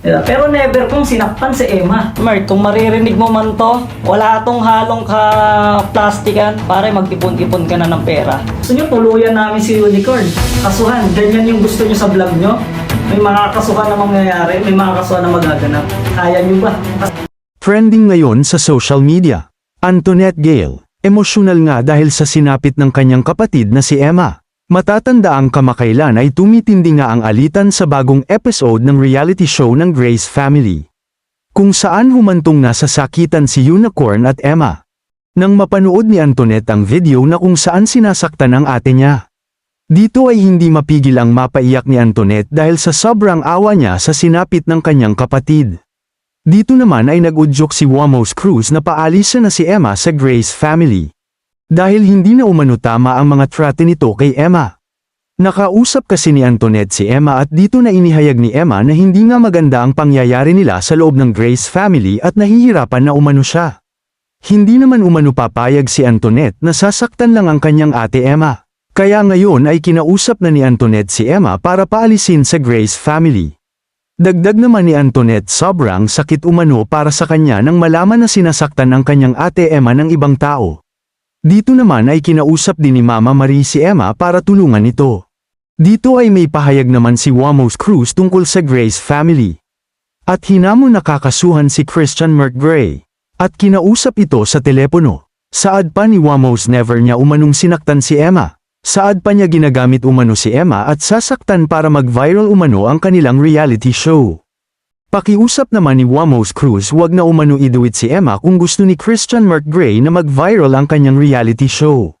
Diba? Pero never kong sinaktan si Emma. Mark, kung maririnig mo man to, wala tong halong ka plastikan para magtipon-ipon ka na ng pera. Gusto nyo tuluyan namin si Unicorn. Kasuhan, ganyan yung gusto nyo sa vlog nyo. May mga kasuhan na mangyayari, may mga kasuhan na magaganap. Kaya nyo ba? Trending ngayon sa social media. Antoinette Gale, emosyonal nga dahil sa sinapit ng kanyang kapatid na si Emma. Matatanda ang kamakailan ay tumitindi nga ang alitan sa bagong episode ng reality show ng Grace Family. Kung saan humantong na sa sakitan si Unicorn at Emma. Nang mapanood ni Antoinette ang video na kung saan sinasaktan ang ate niya. Dito ay hindi mapigil ang mapaiyak ni Antoinette dahil sa sobrang awa niya sa sinapit ng kanyang kapatid. Dito naman ay nag-udyok si Wamos Cruz na paalisan na si Emma sa Grace family. Dahil hindi na umano tama ang mga trate nito kay Emma. Nakausap kasi ni Antoinette si Emma at dito na inihayag ni Emma na hindi nga maganda ang pangyayari nila sa loob ng Grace family at nahihirapan na umano siya. Hindi naman umano papayag si Antoinette na sasaktan lang ang kanyang ate Emma. Kaya ngayon ay kinausap na ni Antoinette si Emma para paalisin sa Grace family. Dagdag naman ni Antoinette sobrang sakit umano para sa kanya nang malaman na sinasaktan ang kanyang ate Emma ng ibang tao. Dito naman ay kinausap din ni Mama Marie si Emma para tulungan ito. Dito ay may pahayag naman si Wamos Cruz tungkol sa Grace family. At hinamon nakakasuhan si Christian McGray. At kinausap ito sa telepono. Saad pa ni Wamos never niya umanong sinaktan si Emma. Saad pa niya ginagamit umano si Emma at sasaktan para mag-viral umano ang kanilang reality show. Pakiusap naman ni Wamos Cruz wag na umano iduwit si Emma kung gusto ni Christian McGray na mag-viral ang kanyang reality show.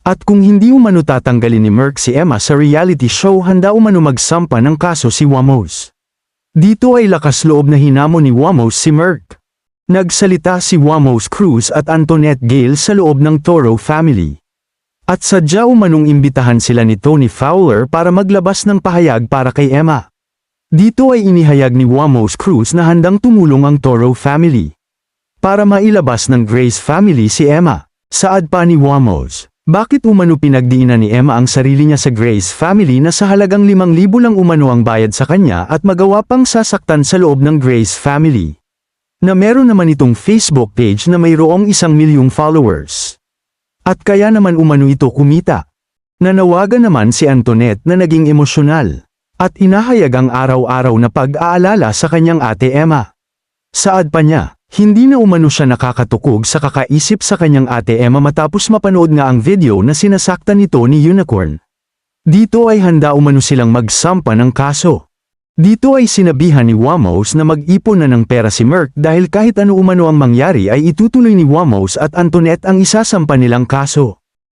At kung hindi umano tatanggalin ni Merck si Emma sa reality show handa umano magsampa ng kaso si Wamos. Dito ay lakas loob na hinamon ni Wamos si Merck. Nagsalita si Wamos Cruz at Antoinette Gale sa loob ng Toro family. At sadya umanong imbitahan sila ni Tony Fowler para maglabas ng pahayag para kay Emma. Dito ay inihayag ni Wamos Cruz na handang tumulong ang Toro family. Para mailabas ng Grace family si Emma. Saad pa ni Wamos. Bakit umano pinagdiinan ni Emma ang sarili niya sa Grace family na sa halagang 5,000 lang umano ang bayad sa kanya at magawa pang sasaktan sa loob ng Grace family? Na meron naman itong Facebook page na mayroong isang milyong followers. At kaya naman umano ito kumita. Nanawagan naman si Antoinette na naging emosyonal. At inahayag ang araw-araw na pag-aalala sa kanyang ate Emma. Saad pa niya, hindi na umano siya nakakatukog sa kakaisip sa kanyang ate Emma matapos mapanood nga ang video na sinasaktan nito ni Unicorn. Dito ay handa umano silang magsampa ng kaso. Dito ay sinabihan ni Wamos na mag-ipon na ng pera si Merck dahil kahit ano umano ang mangyari ay itutuloy ni Wamos at Antoinette ang isasampa nilang kaso.